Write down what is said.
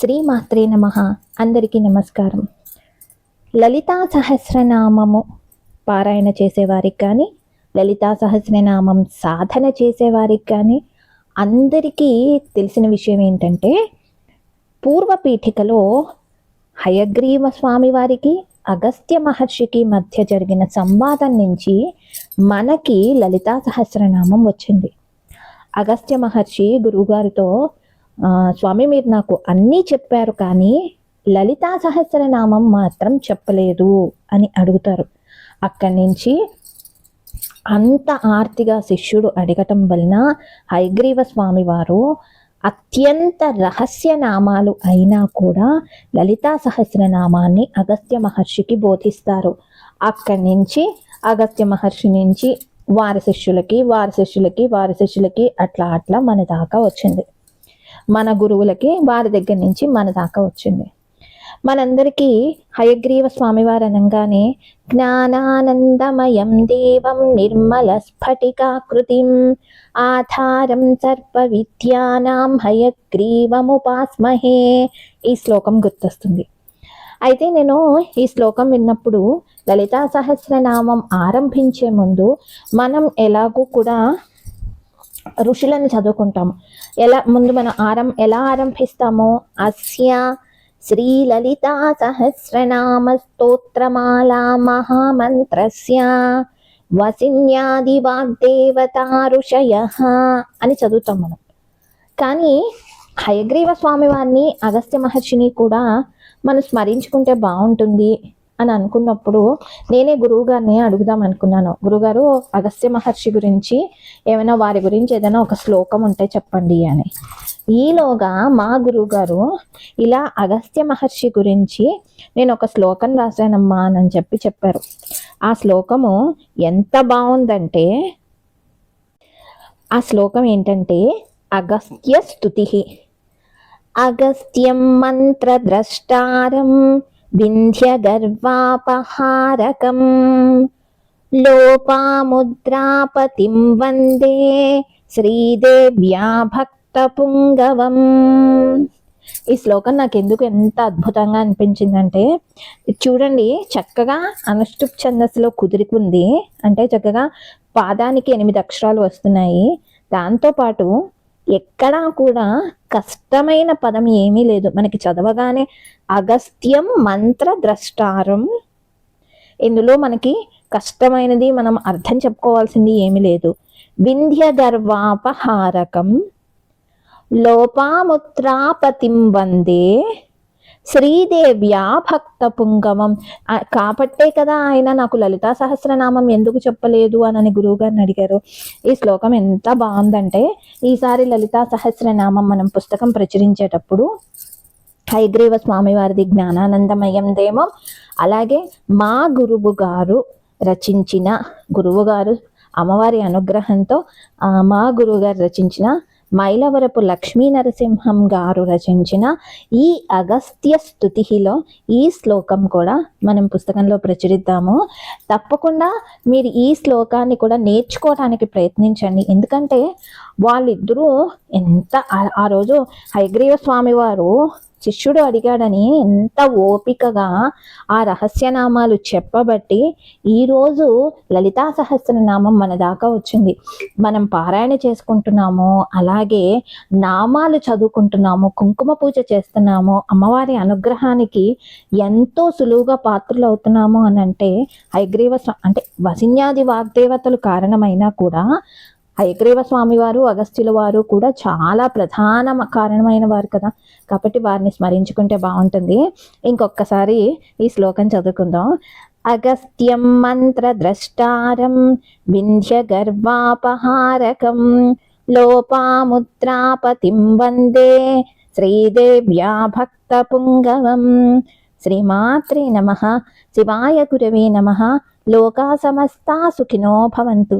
శ్రీమాత్రే నమ. అందరికీ నమస్కారం. లలితా సహస్రనామము పారాయణ చేసేవారికి కానీ లలితా సహస్రనామం సాధన చేసేవారికి కానీ అందరికీ తెలిసిన విషయం ఏంటంటే పూర్వపీఠికలో హయగ్రీవ స్వామి వారికి అగస్త్య మహర్షికి మధ్య జరిగిన సంవాదం నుంచి మనకి లలితా సహస్రనామం వచ్చింది. అగస్త్య మహర్షి గురువుగారితో స్వామి మీరు నాకు అన్నీ చెప్పారు కానీ లలితా సహస్రనామం మాత్రం చెప్పలేదు అని అడుగుతారు. అక్కడి నుంచి అంత ఆర్తిగా శిష్యుడు అడగటం వలన హైగ్రీవ స్వామి వారు అత్యంత రహస్య నామాలు అయినా కూడా లలితా సహస్రనామాన్ని అగస్త్య మహర్షికి బోధిస్తారు. అక్కడి నుంచి అగస్త్య మహర్షి నుంచి వారి శిష్యులకి వారి శిష్యులకి వారి శిష్యులకి అట్లా అట్లా మన దాకా వచ్చింది. మన గురువులకి వారి దగ్గర నుంచి మన దాకా వచ్చింది. మనందరికీ హయగ్రీవ స్వామివారు అనగానే జ్ఞానానందమయం దేవం నిర్మల స్ఫటికాకృతిం ఆధారం సర్వ విద్యానాం హయగ్రీవముపాస్మహే. ఈ శ్లోకం గుర్తొస్తుంది. అయితే నేను ఈ శ్లోకం విన్నప్పుడు లలితా సహస్రనామం ఆరంభించే ముందు మనం ఎలాగూ కూడా ఋషులను చదువుకుంటాము. ఎలా ముందు మనం ఆరం ఎలా ఆరంభిస్తామో? అస్య శ్రీ లలితా సహస్రనామ స్తోత్రమాలా మహామంత్రస్య వసిన్యాది వాగ్దేవతారుషయ అని చదువుతాం మనం. కానీ హయగ్రీవ స్వామి వారిని అగస్త్య మహర్షిని కూడా మనం స్మరించుకుంటే బాగుంటుంది. అని అనుకున్నప్పుడు నేనే గురువు గారిని అడుగుదాం అనుకున్నాను. గురుగారు అగస్త్య మహర్షి గురించి ఏమైనా వారి గురించి ఏదైనా ఒక శ్లోకం ఉంటే చెప్పండి అని. ఈలోగా మా గురువు గారు ఇలా అగస్త్య మహర్షి గురించి నేను ఒక శ్లోకం రాశానమ్మా అని చెప్పి చెప్పారు. ఆ శ్లోకము ఎంత బాగుందంటే ఆ శ్లోకం ఏంటంటే అగస్త్య స్తుతి. అగస్త్యం మంత్రద్రష్టారం వింధ్య గర్వాపహారకం లోపాముద్రాపతిం వందే శ్రీదేవ్యా భక్త పుంగవం ఈ శ్లోకం నాకు ఎందుకు ఎంత అద్భుతంగా అనిపించిందంటే చూడండి చక్కగా అనుష్టుప్ ఛందస్సులో కుదురుకుంది అంటే చక్కగా పాదానికి ఎనిమిది అక్షరాలు వస్తున్నాయి. దాంతోపాటు ఎక్కడా కూడా కష్టమైన పదం ఏమీ లేదు. మనకి చదవగానే అగస్త్యం మంత్ర ద్రష్టారం ఇందులో మనకి కష్టమైనది మనం అర్థం చెప్పుకోవాల్సింది ఏమీ లేదు. వింధ్య గర్వాపహారకం లోపాముత్రాపతిం వందే శ్రీదేవ్యా భక్త పుంగవం కాబట్టే కదా ఆయన నాకు లలితా సహస్రనామం ఎందుకు చెప్పలేదు అని గురువుగారిని అడిగారు. ఈ శ్లోకం ఎంత బాగుందంటే ఈసారి లలితా సహస్రనామం మనం పుస్తకం ప్రచురించేటప్పుడు హైగ్రీవ స్వామివారిది జ్ఞానానందమయం దేమో. అలాగే మా గురువు గారు రచించిన గురువుగారు అమ్మవారి అనుగ్రహంతో మా గురువు గారు రచించిన మైలవరపు లక్ష్మీ నరసింహం గారు రచించిన ఈ అగస్త్య స్తుతిలో ఈ శ్లోకం కూడా మనం పుస్తకంలో ప్రచురిద్దాము. తప్పకుండా మీరు ఈ శ్లోకాన్ని కూడా నేర్చుకోవడానికి ప్రయత్నించండి. ఎందుకంటే వాళ్ళిద్దరూ ఎంత ఆ రోజు హైగ్రీవ స్వామి వారు శిష్యుడు అడిగాడని ఎంత ఓపికగా ఆ రహస్యనామాలు చెప్పబట్టి ఈరోజు లలితా సహస్రనామం మన దాకా వచ్చింది. మనం పారాయణ చేసుకుంటున్నాము అలాగే నామాలు చదువుకుంటున్నాము కుంకుమ పూజ చేస్తున్నాము అమ్మవారి అనుగ్రహానికి ఎంతో సులువుగా పాత్రలు అవుతున్నాము అని అంటే హైగ్రీవ అంటే వసిన్యాది వాగ్దేవతలు కారణమైనా కూడా హయగ్రీవ స్వామి వారు అగస్త్యుల వారు కూడా చాలా ప్రధాన కారణమైన వారు కదా. కాబట్టి వారిని స్మరించుకుంటే బాగుంటుంది. ఇంకొకసారి ఈ శ్లోకం చదువుకుందాం. అగస్త్యం మంత్ర ద్రష్టారం వింధ్య గర్వాపహారకం లోపాముద్రాపతిం వందే శ్రీదేవ్యా భక్త పుంగవం శ్రీమాత్రే నమ శివాయ గురవే నమ లోకా సమస్తా సుఖినో భవంతు.